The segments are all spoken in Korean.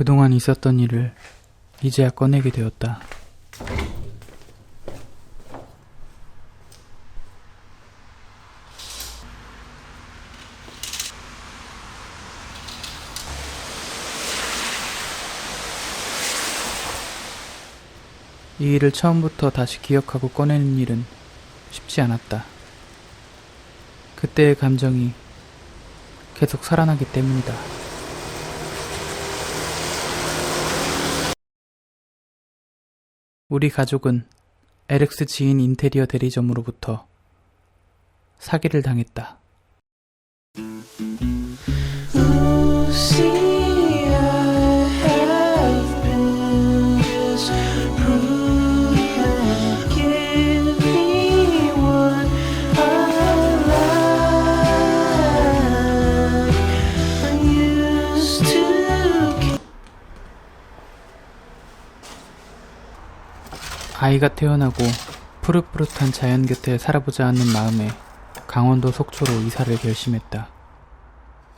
그동안 있었던 일을 이제야 꺼내게 되었다. 이 일을 처음부터 다시 기억하고 꺼내는 일은 쉽지 않았다. 그때의 감정이 계속 살아나기 때문이다. 우리 가족은 LX 지인 인테리어 대리점으로부터 사기를 당했다. 아이가 태어나고 푸릇푸릇한 자연 곁에 살아보자 하는 마음에 강원도 속초로 이사를 결심했다.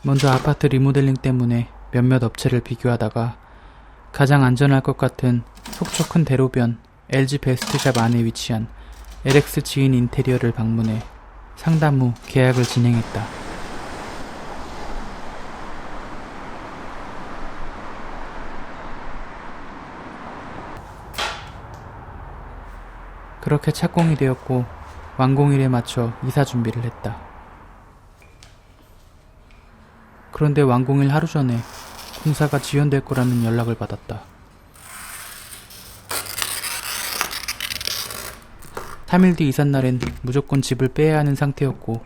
먼저 아파트 리모델링 때문에 몇몇 업체를 비교하다가 가장 안전할 것 같은 속초 큰 대로변 LG 베스트샵 안에 위치한 LX 지인 인테리어를 방문해 상담 후 계약을 진행했다. 그렇게 착공이 되었고 완공일에 맞춰 이사 준비를 했다. 그런데 완공일 하루 전에 공사가 지연될 거라는 연락을 받았다. 3일 뒤 이삿날엔 무조건 집을 빼야 하는 상태였고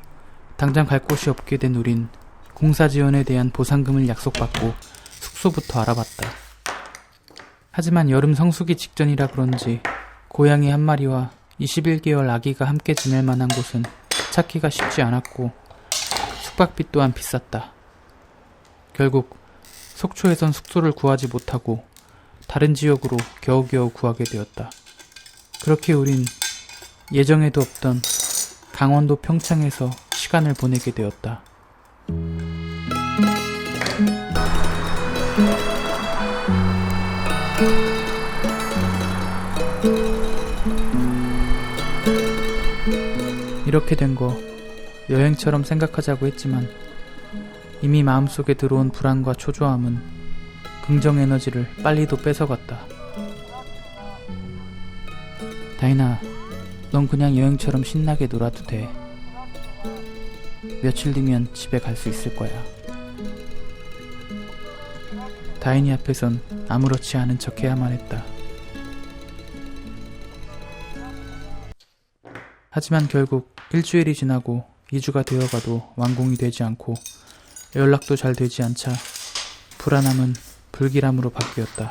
당장 갈 곳이 없게 된 우린 공사 지연에 대한 보상금을 약속받고 숙소부터 알아봤다. 하지만 여름 성수기 직전이라 그런지 고양이 한 마리와 21개월 아기가 함께 지낼 만한 곳은 찾기가 쉽지 않았고 숙박비 또한 비쌌다. 결국 속초에선 숙소를 구하지 못하고 다른 지역으로 겨우겨우 구하게 되었다. 그렇게 우린 예정에도 없던 강원도 평창에서 시간을 보내게 되었다. 이렇게 된 거 여행처럼 생각하자고 했지만 이미 마음속에 들어온 불안과 초조함은 긍정 에너지를 빨리도 뺏어갔다. 다이나, 넌 그냥 여행처럼 신나게 놀아도 돼. 며칠 뒤면 집에 갈 수 있을 거야. 다인이 앞에선 아무렇지 않은 척 해야만 했다. 하지만 결국 일주일이 지나고 2주가 되어가도 완공이 되지 않고 연락도 잘 되지 않자 불안함은 불길함으로 바뀌었다.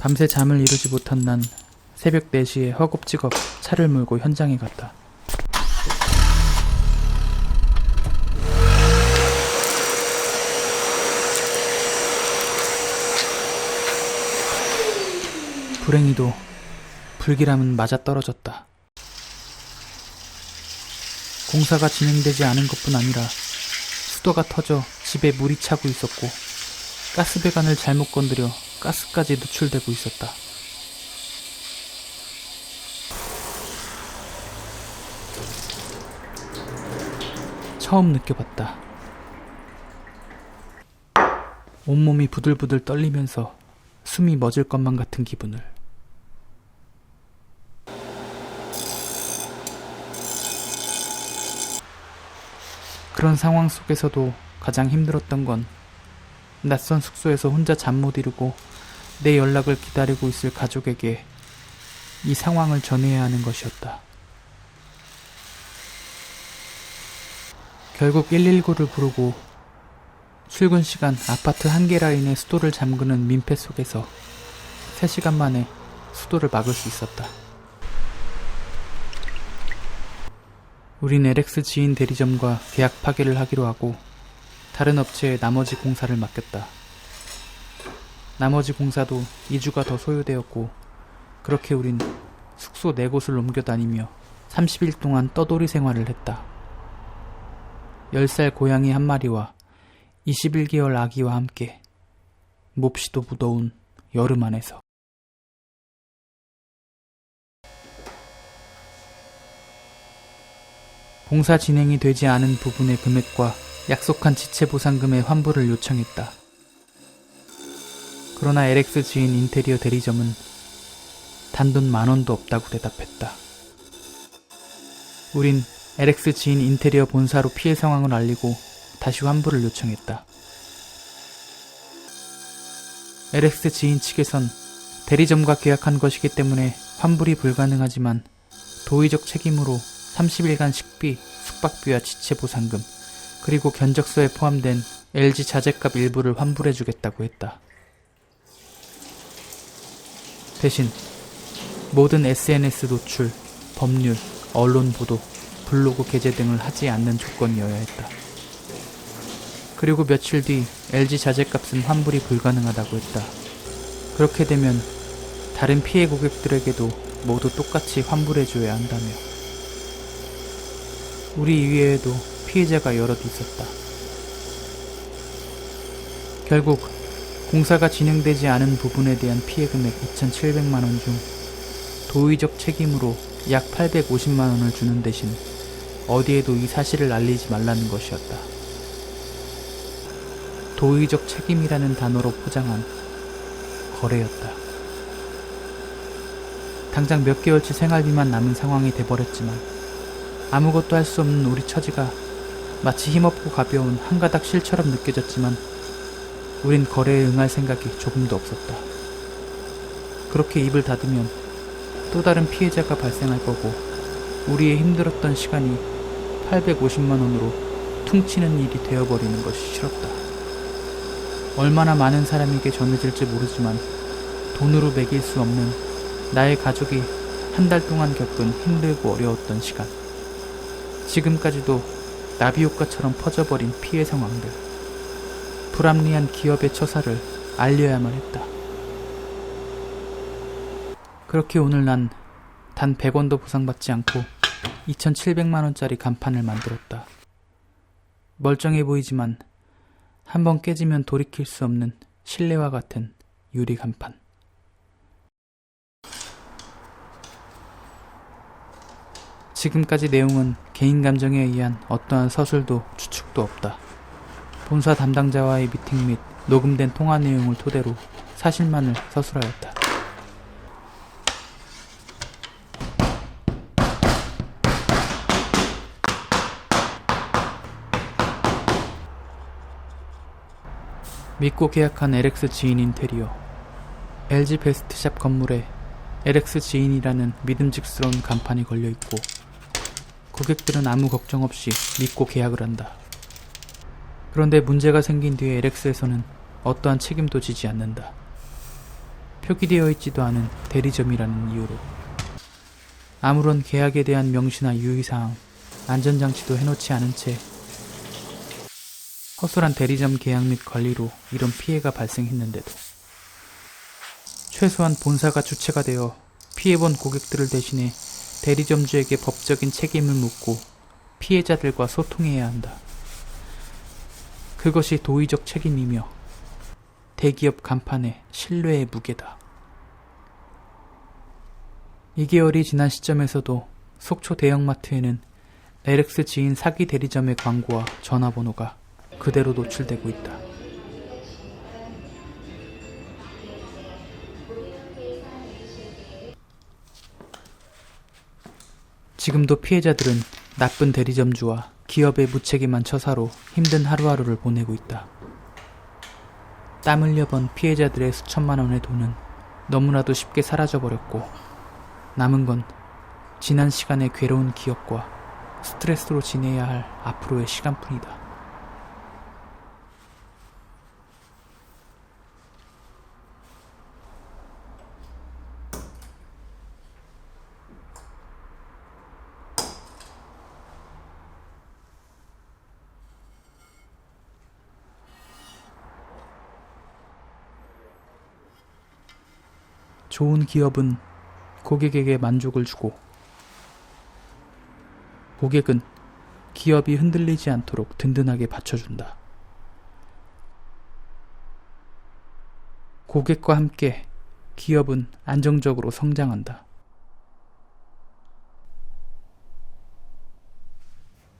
밤새 잠을 이루지 못한 난 새벽 4시에 허겁지겁 차를 몰고 현장에 갔다. 불행히도 불길함은 맞아떨어졌다. 공사가 진행되지 않은 것뿐 아니라 수도가 터져 집에 물이 차고 있었고 가스배관을 잘못 건드려 가스까지 노출되고 있었다. 처음 느껴봤다. 온몸이 부들부들 떨리면서 숨이 멎을 것만 같은 기분을. 그런 상황 속에서도 가장 힘들었던 건 낯선 숙소에서 혼자 잠 못 이루고 내 연락을 기다리고 있을 가족에게 이 상황을 전해야 하는 것이었다. 결국 119를 부르고 출근 시간 아파트 한 개 라인의 수도를 잠그는 민폐 속에서 3시간 만에 수도를 막을 수 있었다. 우린 LX 지인 대리점과 계약 파기를 하기로 하고 다른 업체에 나머지 공사를 맡겼다. 나머지 공사도 2주가 더 소요되었고 그렇게 우린 숙소 네 곳을 옮겨 다니며 30일 동안 떠돌이 생활을 했다. 10살 고양이 한 마리와 21개월 아기와 함께 몹시도 무더운 여름 안에서 공사 진행이 되지 않은 부분의 금액과 약속한 지체 보상금의 환불을 요청했다. 그러나 LX 지인 인테리어 대리점은 단돈 만 원도 없다고 대답했다. 우린 LX 지인 인테리어 본사로 피해 상황을 알리고 다시 환불을 요청했다. LX 지인 측에선 대리점과 계약한 것이기 때문에 환불이 불가능하지만 도의적 책임으로 30일간 식비, 숙박비와 지체 보상금, 그리고 견적서에 포함된 LG 자재값 일부를 환불해주겠다고 했다. 대신 모든 SNS 노출, 법률, 언론 보도, 블로그 게재 등을 하지 않는 조건이어야 했다. 그리고 며칠 뒤 LG 자재값은 환불이 불가능하다고 했다. 그렇게 되면 다른 피해 고객들에게도 모두 똑같이 환불해줘야 한다며. 우리 이외에도 피해자가 여럿 있었다. 결국 공사가 진행되지 않은 부분에 대한 피해 금액 2,700만 원 중 도의적 책임으로 약 850만 원을 주는 대신 어디에도 이 사실을 알리지 말라는 것이었다. 도의적 책임이라는 단어로 포장한 거래였다. 당장 몇 개월치 생활비만 남은 상황이 돼버렸지만 아무것도 할 수 없는 우리 처지가 마치 힘없고 가벼운 한 가닥 실처럼 느껴졌지만 우린 거래에 응할 생각이 조금도 없었다. 그렇게 입을 닫으면 또 다른 피해자가 발생할 거고 우리의 힘들었던 시간이 850만 원으로 퉁치는 일이 되어버리는 것이 싫었다. 얼마나 많은 사람에게 전해질지 모르지만 돈으로 매길 수 없는 나의 가족이 한 달 동안 겪은 힘들고 어려웠던 시간. 지금까지도 나비 효과처럼 퍼져버린 피해 상황들. 불합리한 기업의 처사를 알려야만 했다. 그렇게 오늘 난 단 100원도 보상받지 않고 2,700만원짜리 간판을 만들었다. 멀쩡해 보이지만 한번 깨지면 돌이킬 수 없는 신뢰와 같은 유리 간판. 지금까지 내용은 개인 감정에 의한 어떠한 서술도 추측도 없다. 본사 담당자와의 미팅 및 녹음된 통화 내용을 토대로 사실만을 서술하였다. 믿고 계약한 LX 지인 인테리어 LG 베스트샵 건물에 LX 지인이라는 믿음직스러운 간판이 걸려있고 고객들은 아무 걱정 없이 믿고 계약을 한다. 그런데 문제가 생긴 뒤에 LX에서는 어떠한 책임도 지지 않는다. 표기되어 있지도 않은 대리점이라는 이유로 아무런 계약에 대한 명시나 유의사항, 안전장치도 해놓지 않은 채 허술한 대리점 계약 및 관리로 이런 피해가 발생했는데도 최소한 본사가 주체가 되어 피해본 고객들을 대신해 대리점주에게 법적인 책임을 묻고 피해자들과 소통해야 한다. 그것이 도의적 책임이며 대기업 간판의 신뢰의 무게다. 2개월이 지난 시점에서도 속초 대형마트에는 LX 지인 사기 대리점의 광고와 전화번호가 그대로 노출되고 있다. 지금도 피해자들은 나쁜 대리점주와 기업의 무책임한 처사로 힘든 하루하루를 보내고 있다. 땀 흘려 번 피해자들의 수천만 원의 돈은 너무나도 쉽게 사라져버렸고 남은 건 지난 시간의 괴로운 기억과 스트레스로 지내야 할 앞으로의 시간뿐이다. 좋은 기업은 고객에게 만족을 주고 고객은 기업이 흔들리지 않도록 든든하게 받쳐준다. 고객과 함께 기업은 안정적으로 성장한다.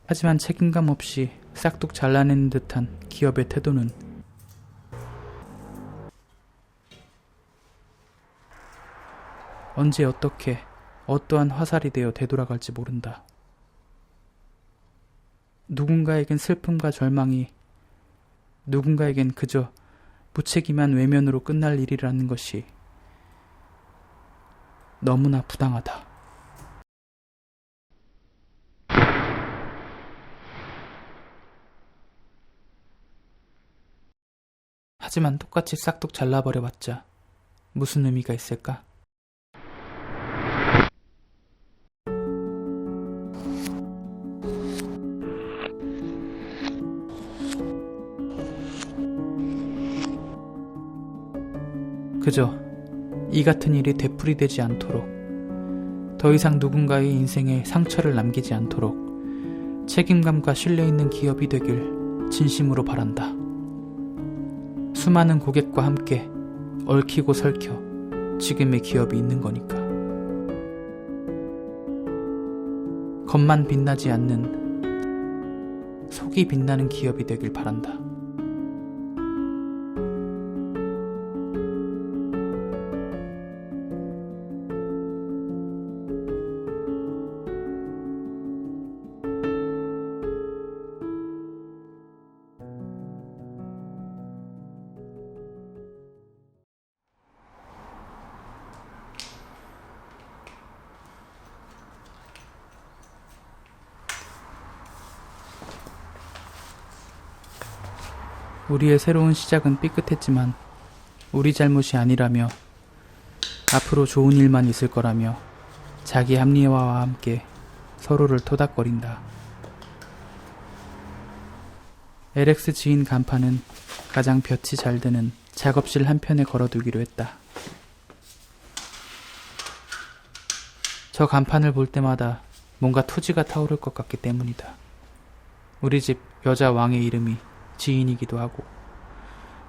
하지만 책임감 없이 싹둑 잘라내는 듯한 기업의 태도는 언제 어떻게 어떠한 화살이 되어 되돌아갈지 모른다. 누군가에겐 슬픔과 절망이 누군가에겐 그저 무책임한 외면으로 끝날 일이라는 것이 너무나 부당하다. 하지만 똑같이 싹둑 잘라버려봤자 무슨 의미가 있을까? 그저 이 같은 일이 되풀이되지 않도록 더 이상 누군가의 인생에 상처를 남기지 않도록 책임감과 신뢰 있는 기업이 되길 진심으로 바란다. 수많은 고객과 함께 얽히고 설켜 지금의 기업이 있는 거니까. 겉만 빛나지 않는 속이 빛나는 기업이 되길 바란다. 우리의 새로운 시작은 삐끗했지만 우리 잘못이 아니라며 앞으로 좋은 일만 있을 거라며 자기 합리화와 함께 서로를 토닥거린다. LX 지인 간판은 가장 볕이 잘 드는 작업실 한편에 걸어두기로 했다. 저 간판을 볼 때마다 뭔가 토지가 타오를 것 같기 때문이다. 우리 집 여자 왕의 이름이 지인이기도 하고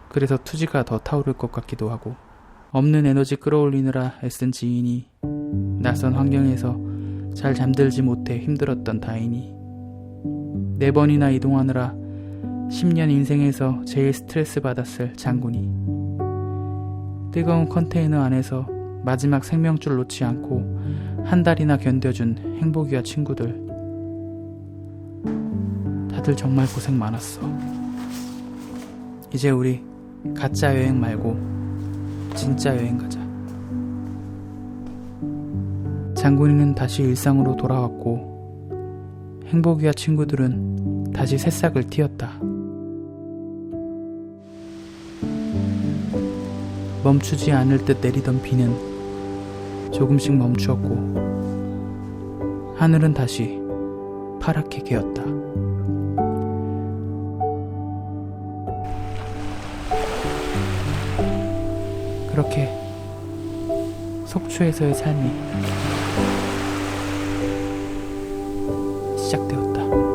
그래서 투지가 더 타오를 것 같기도 하고 없는 에너지 끌어올리느라 애쓴 지인이 낯선 환경에서 잘 잠들지 못해 힘들었던 다인이 네 번이나 이동하느라 10년 인생에서 제일 스트레스 받았을 장군이 뜨거운 컨테이너 안에서 마지막 생명줄 놓지 않고 한 달이나 견뎌준 행복이와 친구들 다들 정말 고생 많았어. 이제 우리 가짜 여행 말고 진짜 여행 가자. 장군이는 다시 일상으로 돌아왔고 행복이와 친구들은 다시 새싹을 틔웠다. 멈추지 않을 듯 내리던 비는 조금씩 멈추었고 하늘은 다시 파랗게 개었다. 그렇게 속초에서의 삶이 시작되었다.